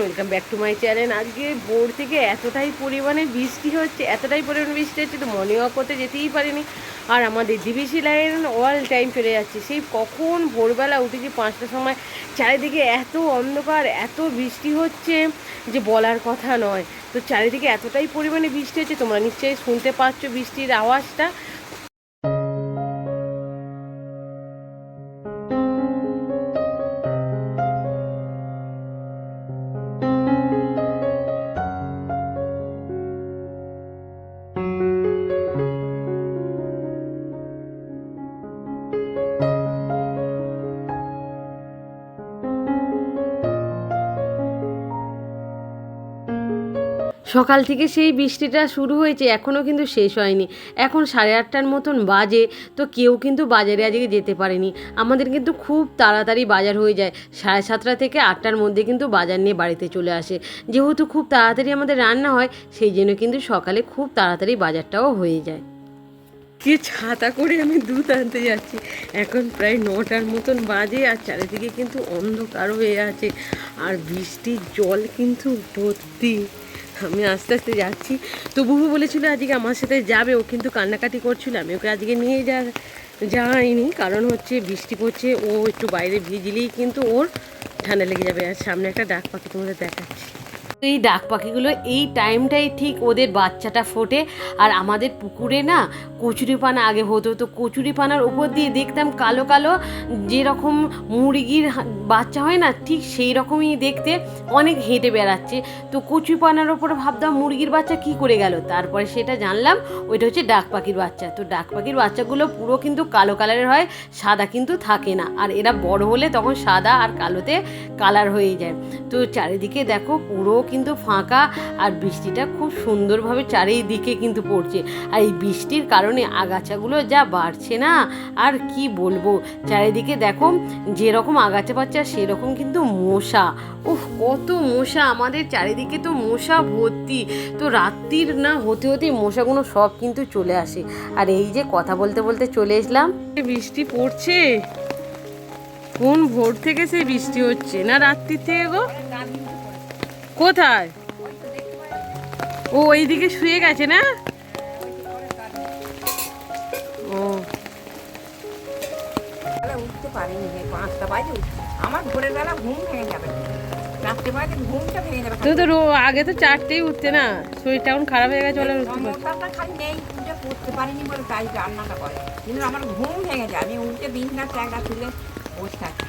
Welcome back to my channel আজকে ভোর থেকে এতটাই পরিমাণে বৃষ্টি হচ্ছে, এতটাই পরিমাণে বৃষ্টি হচ্ছে তো মর্নিং ওয়াক করতে যেতেই পারিনি। আর আমাদের ডিবিসি লাইন অল টাইম চলে যাচ্ছে। সেই কখন ভোরবেলা উঠেছি পাঁচটার সময়, চারিদিকে এত অন্ধকার, এত বৃষ্টি হচ্ছে যে বলার কথা নয়। তো চারিদিকে এতটাই পরিমাণে বৃষ্টি হচ্ছে, তোমরা নিশ্চয়ই শুনতে পাচ্ছ বৃষ্টির আওয়াজটা। সকাল থেকে সেই বৃষ্টিটা শুরু হয়েছে, এখনও কিন্তু শেষ হয়নি। এখন সাড়ে আটটার মতন বাজে, তো কেউ কিন্তু বাজারে আজকে যেতে পারেনি। আমাদের কিন্তু খুব তাড়াতাড়ি বাজার হয়ে যায়। সাড়ে সাতটা থেকে আটটার মধ্যে কিন্তু বাজার নিয়ে বাড়িতে চলে আসে। যেহেতু খুব তাড়াতাড়ি আমাদের রান্না হয়, সেই জন্য কিন্তু সকালে খুব তাড়াতাড়ি বাজারটাও হয়ে যায়। কি ছাতা করে আমি দুধ আনতে যাচ্ছি। এখন প্রায় নটার মতন বাজে আর চারিদিকে কিন্তু অন্ধকার হয়ে আছে। আর বৃষ্টির জল কিন্তু ভর্তি। আমি আস্তে আস্তে যাচ্ছি। তো বুবু বলেছিল আজকে আমার সাথে যাবে, ও কিন্তু কান্নাকাটি করছিল, আমি ওকে আজকে নিয়ে যা, যাইনি। কারণ হচ্ছে বৃষ্টি পড়ছে, ও একটু বাইরে ভিজলেই কিন্তু ওর ঠান্ডা লেগে যাবে। আর সামনে একটা ডাক পাখি তোমাদের দেখাচ্ছি। এই ডাক পাখিগুলো এই টাইমটাই ঠিক ওদের বাচ্চাটা ফোটে। আর আমাদের পুকুরে না কচুরিপানা আগে হতো, তো কচুরিপানার উপর দিয়ে দেখতাম কালো কালো যেরকম মুরগির বাচ্চা হয় না, ঠিক সেই রকমই দেখতে অনেক হেঁটে বেড়াচ্ছে। তো কচুরিপানার ওপরে ভাবতাম মুরগির বাচ্চা কি করে গেল? তারপরে সেটা জানলাম, ওইটা হচ্ছে ডাক পাখির বাচ্চা। তো ডাক পাখির বাচ্চাগুলো পুরো কিন্তু কালো কালারের হয়, সাদা কিন্তু থাকে না। আর এরা বড় হলে তখন সাদা আর কালোতে কালার হয়ে যায়। তো চারিদিকে দেখো পুরো কিন্তু ফাঁকা আর বৃষ্টিটা খুব সুন্দরভাবে চারিদিকে কিন্তু পড়ছে। আর এই বৃষ্টির কারণে আগাছাগুলো যা বাড়ছে না, আর কি বলব? চারিদিকে দেখো, যেরকম আগাছা পাচ্ছে সেরকম কিন্তু মশা। উফ, কত মশা! আমাদের চারিদিকে তো মশা ভর্তি। তো রাত্রির না হতে হতে মশাগুলো সব কিন্তু চলে আসে। আর এই যে কথা বলতে বলতে চলে এসলাম। বৃষ্টি পড়ছে? কোন ভোর থেকে সেই বৃষ্টি হচ্ছে? না রাত্রির থেকে গো? কোথায়? ও ওইদিকে শুয়ে গেছে না? ও। উঠতে পারিনি পাঁচটা বাজে। আমার ভোরের বেলা ঘুম ভেঙে যাবে। রাত্রে বাজে ঘুমটা ভেঙে যাবে। তুমি তো আগে তো চারটেই উঠতে না? শরীরটা এখন খারাপ হয়ে গেছে বলে উঠতে পারছি সমস্যাটা খালি নেই পুজো করতে পারিনি বলে তাই রান্নাটা করে। কিন্তু আমার ঘুম ভেঙে যায় আমি উঠে বিছনা ট্যাগা তুলে বসে থাকি।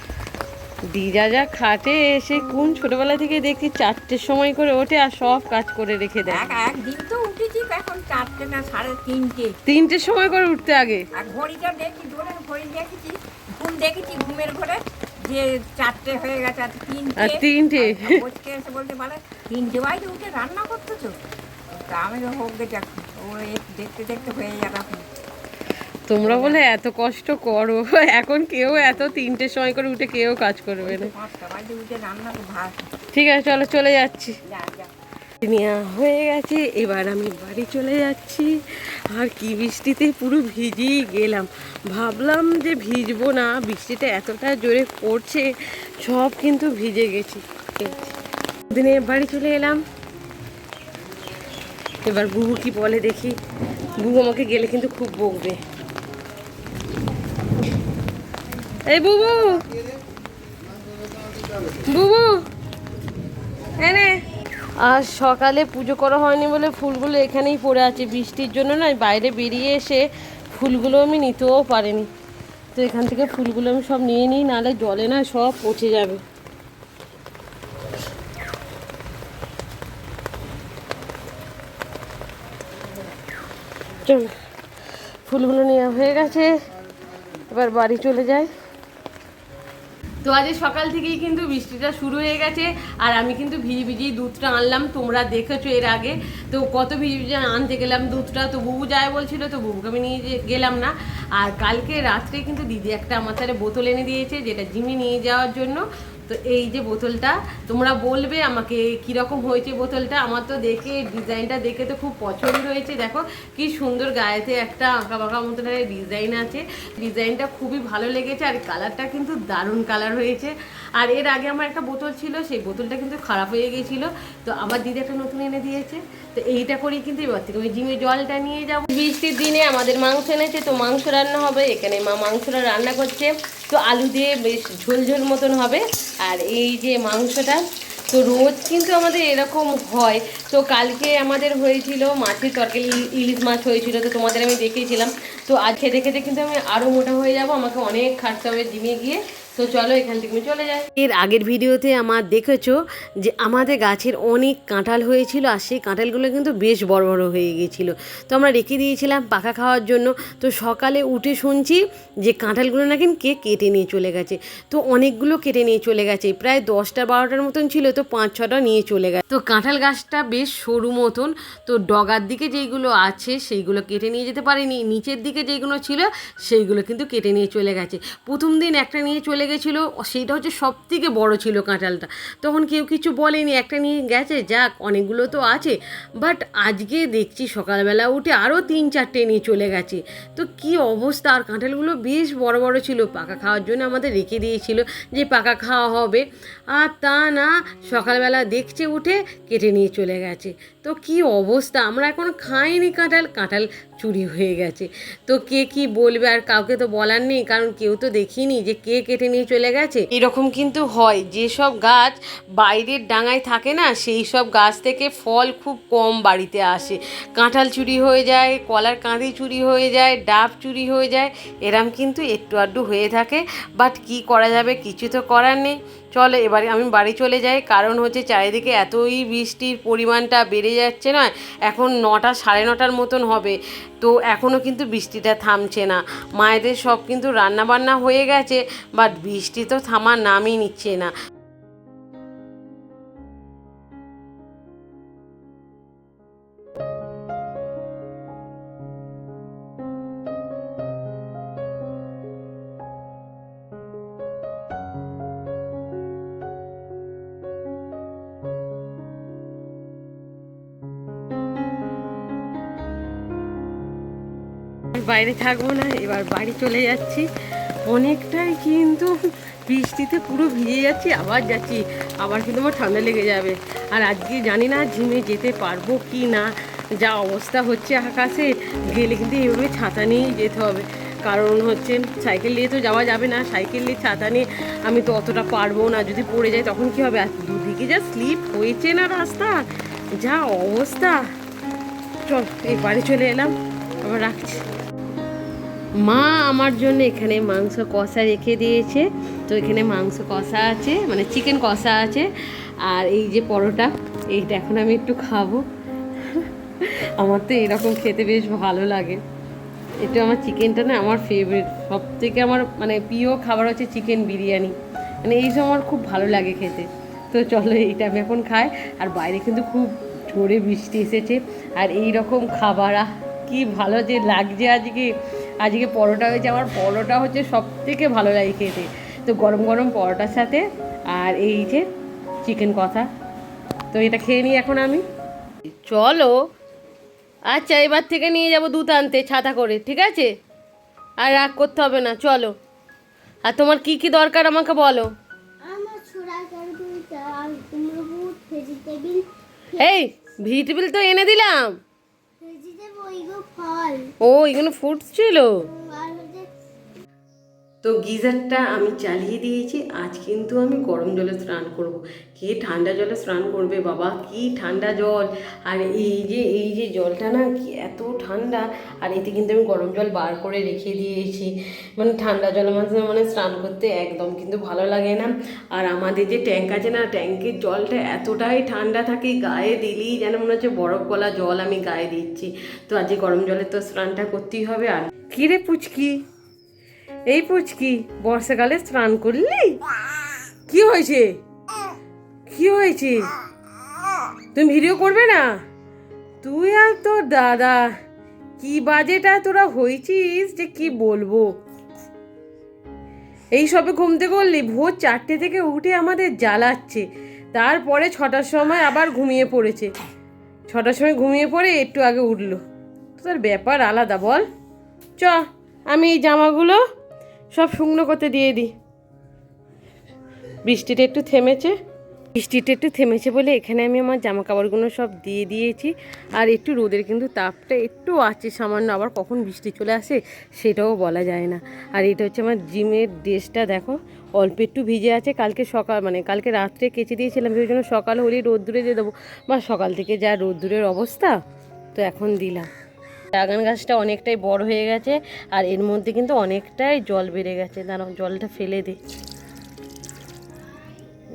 দিজা যা খাটে এসে কোন ছোটবেলা থেকে দেখি চারটের সময় করে ওঠে আর সব কাজ করে রেখে দেয়। এক একদিন তো উঠেছি এখন চারটে না সাড়ে তিনটে। তিনটের সময় করে উঠতে আগে? আর ঘড়িটা দেখি দূরের ঘড়ি দেখেছি ঘুম দেখেছি ঘুমের ঘরে যে চারটে হয়ে গেছে আর তিনটে। আর তিনটে। বসকে এসে বলতে পারে তিনটে বাজে উঠে রান্না করতেছো? তা আমি হোক ও দেখতে দেখতে হয়ে যাবে তোমরা বলে এত কষ্ট করো। এখন কেউ এত তিনটের সময় করে উঠে কেউ কাজ করবে না। ঠিক আছে, চলো চলে যাচ্ছি। হয়ে গেছে, এবার আমি বাড়ি চলে যাচ্ছি। আর কি বৃষ্টিতে পুরো ভিজেই গেলাম। ভাবলাম যে ভিজবো না, বৃষ্টিটা এতটা জোরে পড়ছে, সব কিন্তু ভিজে গেছি। দিনে বাড়ি চলে এলাম। এবার বুবু কি বলে দেখি। বুবু আমাকে গেলে কিন্তু খুব বকবে। এই বুবু। বুবু। এনে। আর সকালে পুজো করা হয়নি বলে ফুলগুলো এখানেই পড়ে আছে। বৃষ্টির জন্য না বাইরে বেরিয়ে এসে ফুলগুলো আমি নিতেও পারিনি। তো এখান থেকে ফুলগুলো আমি সব নিয়ে নিই, নাহলে জলে না সব পচে যাবে। চল, ফুলগুলো নেওয়া হয়ে গেছে। এবার বাড়ি চলে যায় তো আজ সকাল থেকেই কিন্তু বৃষ্টিটা শুরু হয়ে গেছে, আর আমি কিন্তু ভিজি ভিজি দুধটা আনলাম, তোমরা দেখেছ এর আগে। তো কত ভিজি ভিজি আনতে গেলাম দুধটা, তো বুবু যায় বলছিল, তো বুবুকে আমি নিয়ে গেলাম না। আর কালকে রাত্রে কিন্তু দিদি একটা আমার সাথে বোতল এনে দিয়েছে, যেটা জিমে নিয়ে যাওয়ার জন্য। তো এই যে বোতলটা, তোমরা বলবে আমাকে কীরকম হয়েছে বোতলটা। আমার তো দেখে, ডিজাইনটা দেখে তো খুব পছন্দ হয়েছে। দেখো, কি সুন্দর গায়েতে একটা আঁকা বাঁকা মতন ডিজাইন আছে। ডিজাইনটা খুবই ভালো লেগেছে আর কালারটা কিন্তু দারুণ কালার হয়েছে। আর এর আগে আমার একটা বোতল ছিল, সেই বোতলটা কিন্তু খারাপ হয়ে গিয়েছিল তো আমার দিদি একটা নতুন এনে দিয়েছে। তো এইটা করেই কিন্তু এবার থেকে ওই জিমে জলটা নিয়ে যাব। বৃষ্টির দিনে আমাদের মাংস এনেছে, তো মাংস রান্না হবে। এখানে মা মাংসটা রান্না করছে। তো আলু দিয়ে বেশ ঝোল ঝোল মতন হবে। আর এই যে মাংসটা, তো রোজ কিন্তু আমাদের এরকম হয়। তো কালকে আমাদের হয়েছিল মাছের তরকারি, ইলিশ মাছ হয়েছিল, তো তোমাদের আমি দেখিয়েছিলাম। তো আজ খেতে খেতে কিন্তু আমি আরও মোটা হয়ে যাব। আমাকে অনেক খাটতে হবে জিমে গিয়ে। তো চলো এখান থেকে চলে যাই। এর আগের ভিডিওতে আমার দেখেছ যে আমাদের গাছের অনেক কাঁঠাল হয়েছিল আর সেই কাঁঠালগুলো কিন্তু বেশ বড় বড় হয়ে গিয়েছিল। তো আমরা রেখে দিয়েছিলাম পাকা খাওয়ার জন্য। তো সকালে উঠে শুনছি যে কাঁঠালগুলো নাকি কে কেটে নিয়ে চলে গেছে। তো অনেকগুলো কেটে নিয়ে চলে গেছে। প্রায় দশটা বারোটার মতন ছিল, তো পাঁচ ছটা নিয়ে চলে গেছে। তো কাঁঠাল গাছটা বেশ সরু মতন, তো ডগার দিকে যেইগুলো আছে সেইগুলো কেটে নিয়ে যেতে পারেনি। নিচের দিকে যেইগুলো ছিল সেইগুলো কিন্তু কেটে নিয়ে চলে গেছে। প্রথম দিন একটা নিয়ে চলে গেছিল সেইটা হচ্ছে সব থেকে বড়ো ছিল কাঁঠালটা। তখন কেউ কিছু বলেনি, একটা নিয়ে গেছে, যাক, অনেকগুলো তো আছে। বাট আজকে দেখছি সকালবেলা উঠে আরও তিন চারটে নিয়ে চলে গেছে। তো কি অবস্থা? আর কাঁঠালগুলো বেশ বড় বড় ছিল। পাকা খাওয়ার জন্য আমাদের রেখে দিয়েছিল যে পাকা খাওয়া হবে। আর তা না, সকালবেলা দেখছে উঠে কেটে নিয়ে চলে গেছে। তো কি অবস্থা? আমরা এখন খাইনি কাঁঠাল। কাঁঠাল চুরি হয়ে গেছে। তো কে কি বলবে আর কাউকে তো বলার নেই, কারণ কেউ তো দেখিনি যে কে কেটে নিয়ে চলে গেছে। এরকম কিন্তু হয়, যেসব গাছ বাইরের ডাঙায় থাকে না, সেই সব গাছ থেকে ফল খুব কম বাড়িতে আসে। কাঁঠাল চুরি হয়ে যায়, কলার কাঁদি চুরি হয়ে যায়, ডাব চুরি হয়ে যায়, এরম কিন্তু একটু আধটু হয়ে থাকে। বাট কি করা যাবে, কিছু তো করার নেই। চলো, এবারে আমি বাড়ি চলে যাই। কারণ হচ্ছে চারিদিকে এতই বৃষ্টির পরিমাণটা বেড়ে যাচ্ছে না, এখন নটা সাড়ে নটার মতন হবে। তো এখনও কিন্তু বৃষ্টিটা থামছে না। মায়েদের সব কিন্তু রান্না বান্না হয়ে গেছে বাট বৃষ্টি তো থামার নামই নিচ্ছে না। বাইরে থাকব না, এবার বাড়ি চলে যাচ্ছি। অনেকটাই কিন্তু বৃষ্টিতে পুরো ভিজে যাচ্ছি, আবার যাচ্ছি, আবার কিন্তু আমার ঠান্ডা লেগে যাবে। আর আজকে জানি না জিমে যেতে পারব কি না, যা অবস্থা হচ্ছে আকাশে, গেলে কিন্তু এইভাবে ছাতা নিয়েই যেতে হবে। কারণ হচ্ছে সাইকেল নিয়ে তো যাওয়া যাবে না, সাইকেল নিয়ে ছাতা নিয়ে আমি তো অতটা পারব না, যদি পড়ে যাই তখন কি হবে? আর দুদিকে যা স্লিপ হয়েছে না রাস্তা, যা অবস্থা। চল এই বাড়ি চলে এলাম, আবার রাখছি। মা আমার জন্য এখানে মাংস কষা রেখে দিয়েছে। তো এখানে মাংস কষা আছে মানে চিকেন কষা আছে। আর এই যে পরোটা এইটা এখন আমি একটু খাব। আমার তো এরকম খেতে বেশ ভালো লাগে। এটা আমার চিকেনটা না আমার ফেভারিট সব থেকে আমার মানে প্রিয় খাবার হচ্ছে চিকেন বিরিয়ানি। মানে এইসব আমার খুব ভালো লাগে খেতে। তো চলো এইটা আমি এখন খাই। আর বাইরে কিন্তু খুব জোরে বৃষ্টি এসেছে। আর এই রকম খাবার আহ, কি ভালো যে লাগছে আজকে। আজকে পরোটা হয়েছে আমার পরোটা হচ্ছে সব থেকে ভালো লাগে খেতে। তো গরম গরম পরোটার সাথে আর এই যে চিকেন কষা তো এটা খেয়ে নিই এখন আমি। চলো। আচ্ছা এবার থেকে নিয়ে যাব দুধ আনতে ছাতা করে ঠিক আছে? আর রাগ করতে হবে না চলো। আর তোমার কি কি দরকার আমাকে বলো। এই ভিজিটেবিল তো এনে দিলাম। ও এখানে ফুডস ছিল তো গিজারটা আমি চালিয়ে দিয়েছি, আজ কিন্তু আমি গরম জলে স্নান করব। কে ঠান্ডা জলে স্নান করবে বাবা? কি ঠান্ডা জল? আর এই যে এই যে জলটা না কি এত ঠান্ডা, আর এতে কিন্তু আমি গরম জল বার করে রেখে দিয়েছি। মানে ঠান্ডা জলের মাঝে মানে স্নান করতে একদম কিন্তু ভালো লাগে না। আর আমাদের যে ট্যাঙ্ক আছে না, ট্যাঙ্কের জলটা এতটাই ঠান্ডা থাকে, গায়ে দিলেই যেন মনে হচ্ছে বরফ গলা জল আমি গায়ে দিচ্ছি। তো আজকে গরম জলে তো স্নানটা করতেই হবে আর কিরে পুচকি? এই পুচকি, বর্ষাকালে স্নান করলি? কি হয়েছে? কি হয়েছে? তুমি ভিডিও করবে না? তুই আর তোর দাদা, কি বাজেটা তোরা হয়েছিস যে কি বলব? এই সবে ঘুমতে করলি ভোর চারটে থেকে উঠে আমাদের জ্বালাচ্ছে। তারপরে ছটার সময় আবার ঘুমিয়ে পড়েছে। ছটার সময় ঘুমিয়ে পড়ে একটু আগে উঠল। তোর ব্যাপার আলাদা বল। চ, আমি এই জামাগুলো সব শুকনো করতে দিয়ে দিই। বৃষ্টিটা একটু থেমেছে। বৃষ্টিটা একটু থেমেছে বলে এখানে আমি আমার জামা কাপড়গুলো সব দিয়ে দিয়েছি। আর একটু রোদের কিন্তু তাপটা একটু আছে, সামান্য আবার কখন বৃষ্টি চলে আসে সেটাও বলা যায় না। আর এটা হচ্ছে আমার জিমের ড্রেসটা, দেখো, অল্প একটু ভিজে আছে। কালকে সকাল মানে কালকে রাত্রে কেচে দিয়েছিলাম, সেই জন্য সকাল হলেই রোদ্দুরে দিয়ে দেবো। বা সকাল থেকে যা রোদ্দুরের অবস্থা, তো এখন দিলাম। ড্রাগন গাছটা অনেকটাই বড় হয়ে গেছে আর এর মধ্যে কিন্তু অনেকটাই জল বেড়ে গেছে। দাঁড়াও, জলটা ফেলে দিই।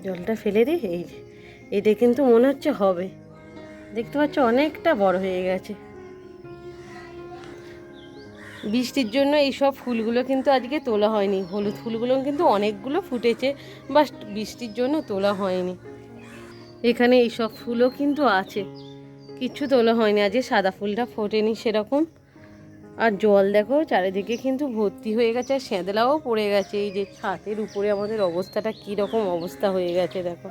জলটা ফেলে দিই, এই যে। এটা কিন্তু মনে হচ্ছে হবে। দেখতে পাচ্ছ অনেকটা বড় হয়ে গেছে। বৃষ্টির জন্য এই সব ফুলগুলো কিন্তু আজকে তোলা হয়নি। হলুদ ফুলগুলো কিন্তু অনেকগুলো ফুটেছে বাট বৃষ্টির জন্য তোলা হয়নি। এখানে এই সব ফুলও কিন্তু আছে। কিচ্ছু তোলা হয়নি। আজকে সাদা ফুলটা ফোটেনি সেরকম। আর জল দেখো, চারিদিকে কিন্তু ভর্তি হয়ে গেছে, আর স্যাঁদলাও পড়ে গেছে। এই যে ছাতের উপরে আমাদের অবস্থাটা কী রকম অবস্থা হয়ে গেছে দেখো।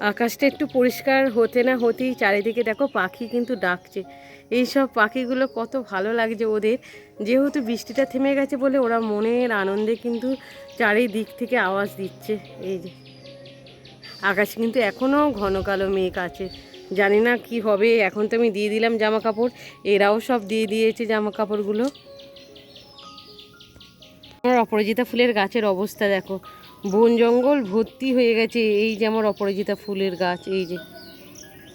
আকাশটা একটু পরিষ্কার হতে না হতেই চারিদিকে দেখো পাখি কিন্তু ডাকছে। এই সব পাখিগুলো কত ভালো লাগছে ওদের। যেহেতু বৃষ্টিটা থেমে গেছে বলে ওরা মনের আনন্দে কিন্তু চারিদিক থেকে আওয়াজ দিচ্ছে। এই যে। আকাশ কিন্তু এখনও ঘন কালো মেঘ আছে। জানি না কি হবে, এখন তো আমি দিয়ে দিলাম জামা কাপড় এরাও সব দিয়ে দিয়েছে জামা কাপড়গুলো আমার অপরাজিতা ফুলের গাছের অবস্থা দেখো। বন জঙ্গল ভর্তি হয়ে গেছে, এই যে আমার অপরাজিতা ফুলের গাছ, এই যে।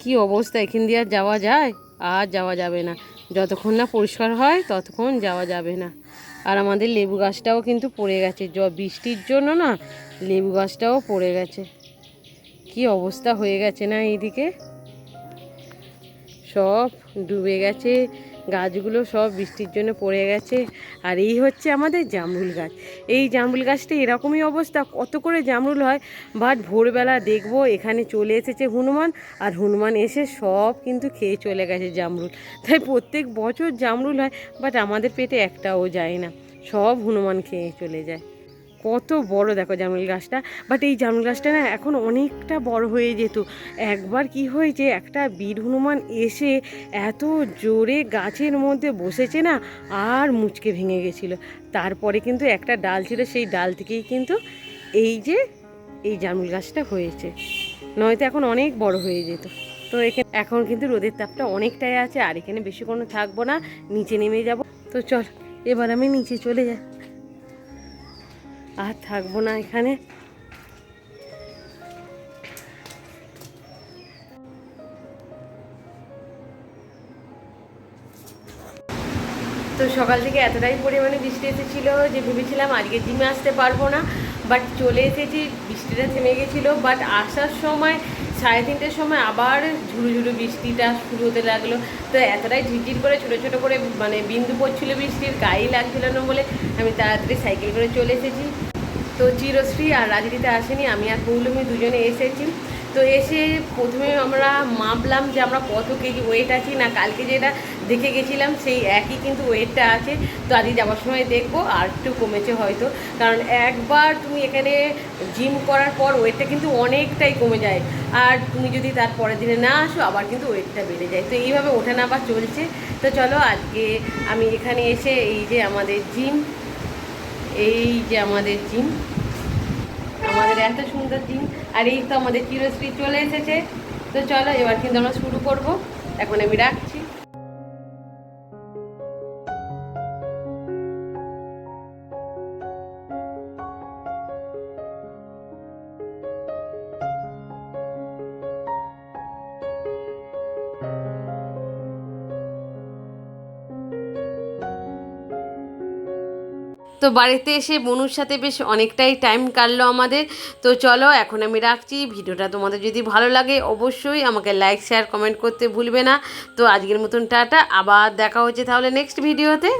কি অবস্থা, এখান দিয়ে আর যাওয়া যায়? আর যাওয়া যাবে না। যতক্ষণ না পরিষ্কার হয়, ততক্ষণ যাওয়া যাবে না। আর আমাদের লেবু গাছটাও কিন্তু পড়ে গেছে। জ বৃষ্টির জন্য না, লেবু গাছটাও পড়ে গেছে। কি অবস্থা হয়ে গেছে না এইদিকে? সব ডুবে গেছে, গাছগুলো সব বৃষ্টির জন্য পড়ে গেছে, আর এই হচ্ছে আমাদের জামরুল গাছ। এই জামরুল গাছটা এরকমই অবস্থা, কত করে জামরুল হয় বাট ভোরবেলা দেখব এখানে চলে এসেছে হনুমান, আর হনুমান এসে সব কিন্তু খেয়ে চলে গেছে জামরুল। তাই প্রত্যেক বছর জামরুল হয় বাট আমাদের পেটে একটাও যায় না, সব হনুমান খেয়ে চলে যায়। কত বড় দেখো জামরুল গাছটা। বাট এই জামরুল গাছটা না এখন অনেকটা বড় হয়ে যেত। একবার কি হয়েছে, একটা বীর হনুমান এসে এত জোরে গাছের মধ্যে বসেছে না, আর মুচকে ভেঙে গেছিল। তারপরে কিন্তু একটা ডাল ছিল, সেই ডাল থেকেই কিন্তু এই যে, এই জামরুল গাছটা হয়েছে। নয়তো এখন অনেক বড় হয়ে যেত। তো এখানে, এখন কিন্তু রোদের তাপটা অনেকটাই আছে, আর এখানে বেশি কোনো থাকব না, নিচে নেমে যাব। তো চল, এবার আমি নিচে চলে যাই। আর থাকব না এখানে। তো সকাল থেকে এতটাই পরিমাণে বৃষ্টি এসেছিল যে ভেবেছিলাম আজকে জিমে আসতে পারব না বাট চলে এসেছি, বৃষ্টিটা থেমে গেছিল বাট আসার সময় সাড়ে তিনটের সময় আবার ঝুড়ু ঝুড়ু বৃষ্টিটা শুরু হতে লাগল। তো এতটাই ঝিরঝির করে, ছোটো ছোটো করে মানে বিন্দু পড়ছিলো বৃষ্টির গায়েই লাগছিল না বলে আমি তাড়াতাড়ি সাইকেল করে চলে এসেছি। তো চিরশ্রী আর রাজনীতে আসেনি, আমি আর পৌলমি দুজনে এসেছি। তো এসে প্রথমে আমরা মাপলাম যে আমরা কত কেজি ওয়েট আছি, না কালকে যেটা দেখে গেছিলাম সেই একই কিন্তু ওয়েটটা আছে। তো আজকে যাওয়ার সময় দেখব, আর একটু কমেছে হয়তো। কারণ একবার তুমি এখানে জিম করার পর ওয়েটটা কিন্তু অনেকটাই কমে যায়। আর তুমি যদি তার পরের দিনে না আসো, আবার কিন্তু ওয়েটটা বেড়ে যায়। তো এইভাবে ওঠা নামা চলছে। তো চলো আজকে আমি এখানে এসে এই যে আমাদের জিম এই যে আমাদের জিম আমাদের এত সুন্দর জিম আর এই তো আমাদের চিরশ্রী চলে এসেছে। তো চলো এবার কিন্তু আমরা শুরু করব। এখন আমি রাখছি। তো বাড়িতে এসে বনুর সাথে বেশ অনেকটাই টাইম কাটলো আমাদের। তো চলো, এখন আমি রাখছি। ভিডিওটা তোমাদের যদি ভালো লাগে অবশ্যই আমাকে লাইক শেয়ার কমেন্ট করতে ভুলবে না। তো আজকের মতন টাটা। আবার দেখা হচ্ছে তাহলে নেক্সট ভিডিওতে